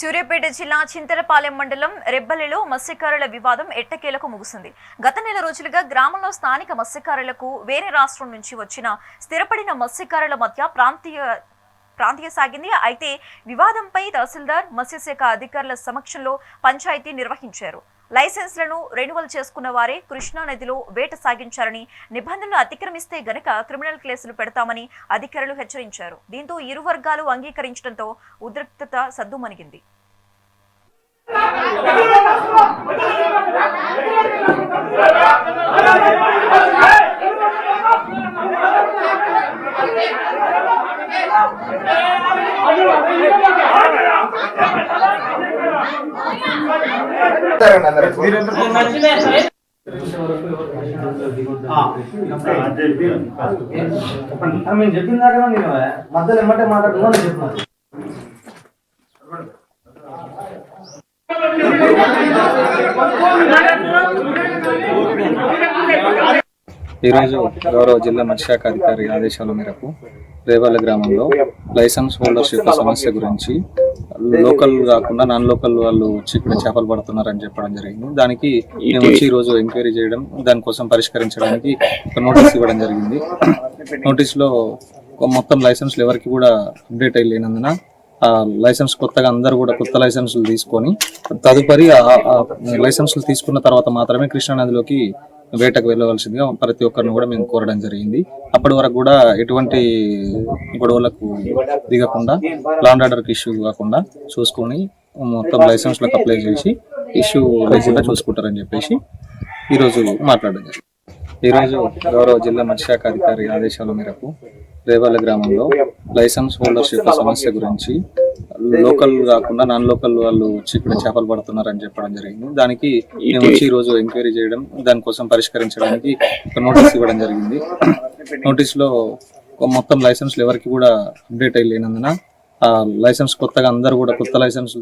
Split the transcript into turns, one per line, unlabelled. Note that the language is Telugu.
సూర్యాపేట జిల్లా చింతలపాలెం మండలం రెబ్బలిలో మత్స్యకారుల వివాదం ఎట్టకేలకు ముగిసింది గత నెల రోజులుగా గ్రామంలో స్థానిక మత్స్యకారులకు వేరే రాష్ట్రం నుంచి వచ్చిన స్థిరపడిన మత్స్యకారుల మధ్య ప్రాంతీయ ప్రాంతీయ సాగింది. అయితే వివాదంపై తహసీల్దార్ మత్స్యశాఖ అధికారుల సమక్షంలో పంచాయతీ నిర్వహించారు. లైసెన్స్లను రెన్యువల్ చేసుకున్న వారే కృష్ణా నదిలో వేట సాగించారని నిబంధనలు అతిక్రమిస్తే గనక క్రిమినల్ కేసులు పెడతామని అధికారులు హెచ్చరించారు దీంతో ఇరు వర్గాలు అంగీకరించడంతో ఉద్రిక్తత సద్దుమణిగింది
మేము చెప్పిన దాకా నేను మధ్యలో
ఈరోజు గౌరవ జిల్లా మత్స్యశాఖ అధికారి ఆదేశాల మేరకు రేవాల గ్రామంలో లైసెన్స్ హోల్డర్స్ యొక్క సమస్య గురించి లోకల్ కాకుండా నాన్ లోకల్ వాళ్ళు వచ్చి ఇక్కడ చేపలు పడుతున్నారని చెప్పడం జరిగింది. దానికి మేము వచ్చి ఈ రోజు ఎంక్వైరీ చేయడం దానికోసం పరిష్కరించడానికి ఒక నోటీస్ ఇవ్వడం జరిగింది. నోటీస్లో మొత్తం లైసెన్స్లు ఎవరికి కూడా అప్డేట్ అయ్యలేనందున ఆ లైసెన్స్ కొత్తగా అందరూ కూడా కొత్త లైసెన్సులు తీసుకొని తదుపరి ఆ లైసెన్సులు తీసుకున్న తర్వాత మాత్రమే కృష్ణా నదిలోకి వేటకు వెళ్ళవలసిందిగా ప్రతి ఒక్కరిని కూడా మేము కోరడం జరిగింది. అప్పటి వరకు కూడా ఎటువంటి గొడవలకు దిగకుండా లాండ్ ఆర్డర్కి ఇష్యూ కాకుండా చూసుకొని మొత్తం లైసెన్స్లకు అప్లై చేసి ఇష్యూ లేకుండా చూసుకుంటారని చెప్పేసి ఈరోజు మాట్లాడడం జరిగింది. ఈరోజు గౌరవ జిల్లా మత్స్యశాఖ అధికారి ఆదేశాల మేరకు రేవల్ల గ్రామంలో లైసెన్స్ హోల్డర్స్ యొక్క సమస్య గురించి లోకల్ కాకుండా నాన్ లోకల్ వాళ్ళు వచ్చి ఇక్కడ చేపలు పడుతున్నారని చెప్పడం జరిగింది. దానికి మేము వచ్చి ఈ రోజు ఎంక్వైరీ చేయడం దానికోసం పరిష్కరించడానికి ఒక నోటీస్ ఇవ్వడం జరిగింది. నోటీస్లో మొత్తం లైసెన్స్లు ఎవరికి కూడా అప్డేట్ అయ్యి లేనందున ఆ లైసెన్స్ కొత్తగా అందరు కూడా కొత్త లైసెన్స్